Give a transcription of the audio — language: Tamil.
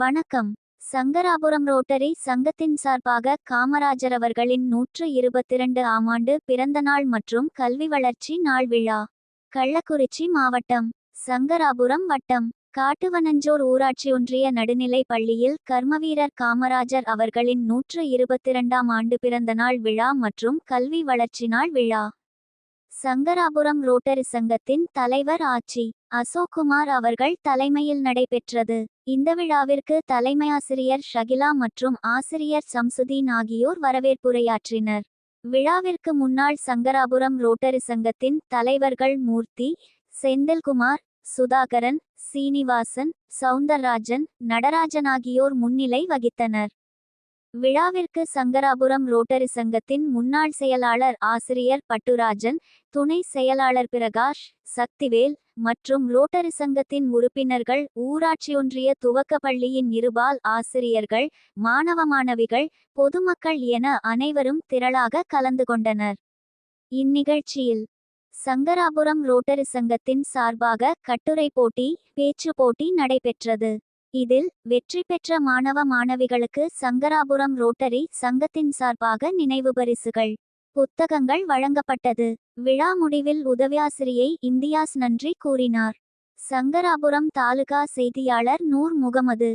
வணக்கம். சங்கராபுரம் ரோட்டரி சங்கத்தின் சார்பாக காமராஜர் அவர்களின் நூற்று இருபத்திரண்டு ஆம் ஆண்டு பிறந்தநாள் மற்றும் கல்வி வளர்ச்சி நாள் விழா கள்ளக்குறிச்சி மாவட்டம் சங்கராபுரம் வட்டம் காட்டுவனஞ்சோர் ஊராட்சி ஒன்றிய நடுநிலை பள்ளியில் கர்மவீரர் காமராஜர் அவர்களின் நூற்று இருபத்திரண்டாம் ஆண்டு பிறந்தநாள் விழா மற்றும் கல்வி வளர்ச்சி நாள் விழா. சங்கராபுரம் ரோட்டரி சங்கத்தின் தலைவர் ஆட்சி. அசோக்குமார் அவர்கள் தலைமையில் நடைபெற்றது. இந்த விழாவிற்கு தலைமையாசிரியர் ஷகிலா மற்றும் ஆசிரியர் சம்சுதீன் ஆகியோர் வரவேற்புரையாற்றினர். விழாவிற்கு முன்னாள் சங்கராபுரம் ரோட்டரி சங்கத்தின் தலைவர்கள் மூர்த்தி செந்தில்குமார் சுதாகரன் சீனிவாசன் சவுந்தரராஜன் நடராஜன் ஆகியோர் முன்னிலை வகித்தனர். விழாவிற்கு சங்கராபுரம் ரோட்டரி சங்கத்தின் முன்னாள் செயலாளர் ஆசிரியர் பட்டுராஜன் துணை செயலாளர் பிரகாஷ் சக்திவேல் மற்றும் ரோட்டரி சங்கத்தின் உறுப்பினர்கள் ஊராட்சியொன்றிய துவக்கப்பள்ளியின் பள்ளியின் இருபால் ஆசிரியர்கள் மாணவ மாணவிகள் பொதுமக்கள் என அனைவரும் திரளாக கலந்து கொண்டனர். இந்நிகழ்ச்சியில் சங்கராபுரம் ரோட்டரி சங்கத்தின் சார்பாக கட்டுரை போட்டி பேச்சு போட்டி நடைபெற்றது. இதில் வெற்றி பெற்ற மாணவ மாணவிகளுக்கு சங்கராபுரம் ரோட்டரி சங்கத்தின் சார்பாக நினைவு பரிசுகள். புத்தகங்கள் வழங்கப்பட்டது. விழா முடிவில் உதவியாசிரியை இந்தியாஸ் நன்றி கூறினார். சங்கராபுரம் தாலுகா செய்தியாளர் நூர் முகமது.